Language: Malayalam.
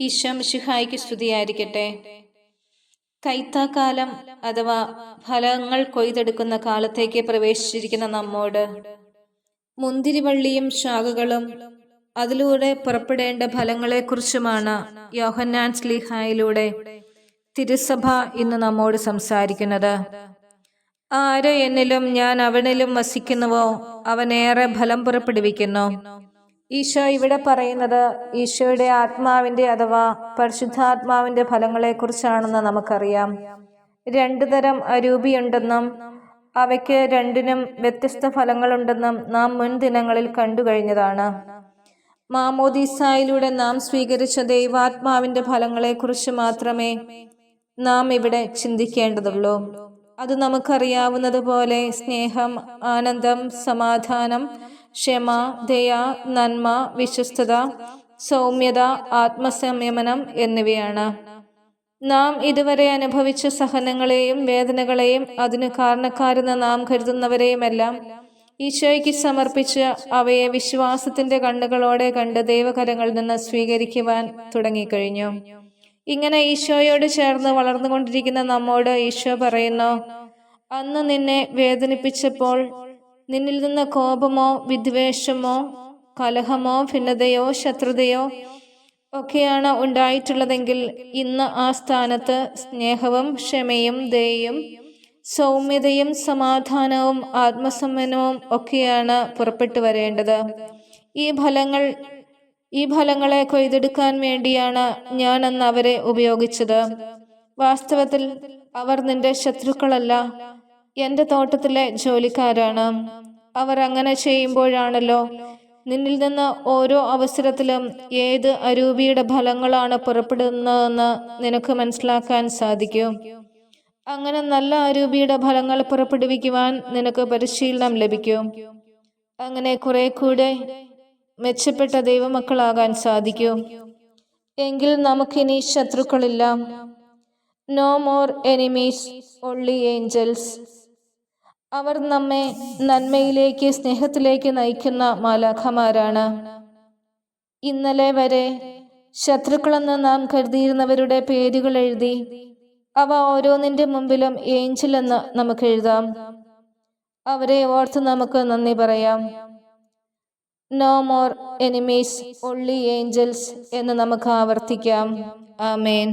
ഈശോം ശിഹായിക്ക് സ്തുതിയായിരിക്കട്ടെ. കൈത്താക്കാലം അഥവാ ഫലങ്ങൾ കൊയ്തെടുക്കുന്ന കാലത്തേക്ക് പ്രവേശിച്ചിരിക്കുന്ന നമ്മോട് മുന്തിരിവള്ളിയും ശാഖകളും അതിലൂടെ പുറപ്പെടേണ്ട ഫലങ്ങളെക്കുറിച്ചുമാണ് യോഹന്നാൻ സ്ലിഹായിലൂടെ തിരുസഭ ഇന്ന് നമ്മോട് സംസാരിക്കുന്നത്. ആരോ എന്നിലും ഞാൻ അവനിലും വസിക്കുന്നുവോ അവനേറെ ഫലം പുറപ്പെടുവിക്കുന്നു. ഈശോ ഇവിടെ പറയുന്നത് ഈശോയുടെ ആത്മാവിന്റെ അഥവാ പരിശുദ്ധാത്മാവിന്റെ ഫലങ്ങളെക്കുറിച്ചാണെന്ന് നമുക്കറിയാം. രണ്ടു തരം അരൂപിയുണ്ടെന്നും അവയ്ക്ക് രണ്ടിനും വ്യത്യസ്ത ഫലങ്ങളുണ്ടെന്നും നാം മുൻ ദിനങ്ങളിൽ കണ്ടു കഴിഞ്ഞതാണ്. മാമോദീസായിലൂടെ നാം സ്വീകരിച്ച ദൈവാത്മാവിന്റെ ഫലങ്ങളെക്കുറിച്ച് മാത്രമേ നാം ഇവിടെ ചിന്തിക്കേണ്ടതുള്ളൂ. അത് നമുക്കറിയാവുന്നതുപോലെ സ്നേഹം ആനന്ദം സമാധാനം ക്ഷമ ദയ നന്മ വിശ്വസ്തത സൗമ്യത ആത്മസംയമനം എന്നിവയാണ്. നാം ഇതുവരെ അനുഭവിച്ച സഹനങ്ങളെയും വേദനകളെയും അതിന് കാരണക്കാരെന്ന് നാം കരുതുന്നവരെയുമെല്ലാം ഈശോയ്ക്ക് സമർപ്പിച്ച് അവയെ വിശ്വാസത്തിന്റെ കണ്ണുകളോടെ കണ്ട് ദൈവകരങ്ങളിൽ നിന്ന് സ്വീകരിക്കുവാൻ തുടങ്ങിക്കഴിഞ്ഞു. ഇങ്ങനെ ഈശോയോട് ചേർന്ന് വളർന്നുകൊണ്ടിരിക്കുന്ന നമ്മോട് ഈശോ പറയുന്നു അന്ന് നിന്നെ വേദനിപ്പിച്ചപ്പോൾ നിന്നിൽ നിന്ന് കോപമോ വിദ്വേഷമോ കലഹമോ ഭിന്നതയോ ശത്രുതയോ ഒക്കെയാണ് ഉണ്ടായിട്ടുള്ളതെങ്കിൽ ഇന്ന് ആ സ്ഥാനത്ത് സ്നേഹവും ക്ഷമയും ദയയും സൗമ്യതയും സമാധാനവും ആത്മസമ്മനവും ഒക്കെയാണ് പുറപ്പെട്ടു വരേണ്ടത്. ഈ ഫലങ്ങൾ ഈ ഫലങ്ങളെ കൊയ്തെടുക്കാൻ വേണ്ടിയാണ് ഞാൻ അന്ന് അവരെ ഉപയോഗിച്ചത്. വാസ്തവത്തിൽ അവർ നിന്റെ ശത്രുക്കളല്ല എന്റെ തോട്ടത്തിലെ ജോലിക്കാരാണ്. അവർ അങ്ങനെ ചെയ്യുമ്പോഴാണല്ലോ നിന്നിൽ നിന്ന് ഓരോ അവസരത്തിലും ഏത് അരൂപിയുടെ ഫലങ്ങളാണ് പുറപ്പെടുന്നതെന്ന് നിനക്ക് മനസ്സിലാക്കാൻ സാധിക്കും. അങ്ങനെ നല്ല അരൂപിയുടെ ഫലങ്ങൾ പുറപ്പെടുവിക്കുവാൻ നിനക്ക് പരിശീലനം ലഭിക്കും. അങ്ങനെ കുറെ കൂടെ മെച്ചപ്പെട്ട ദൈവമക്കളാകാൻ സാധിക്കും. എങ്കിൽ നമുക്കിനി ശത്രുക്കളില്ല. No more enemies only angels അവർ നമ്മെ നന്മയിലേക്ക് സ്നേഹത്തിലേക്ക് നയിക്കുന്ന മാലാഖമാരാണ്. ഇന്നലെ വരെ ശത്രുക്കളെന്ന് നാം കരുതിയിരുന്നവരുടെ പേരുകൾ എഴുതി അവ ഓരോന്നിന്റെ മുമ്പിലും ഏഞ്ചൽ എന്ന് നമുക്ക് എഴുതാം. അവരെ ഓർത്ത് നമുക്ക് നന്ദി പറയാം. No more enemies only angels എന്ന് നമുക്ക് ആവർത്തിക്കാം. ആമേൻ.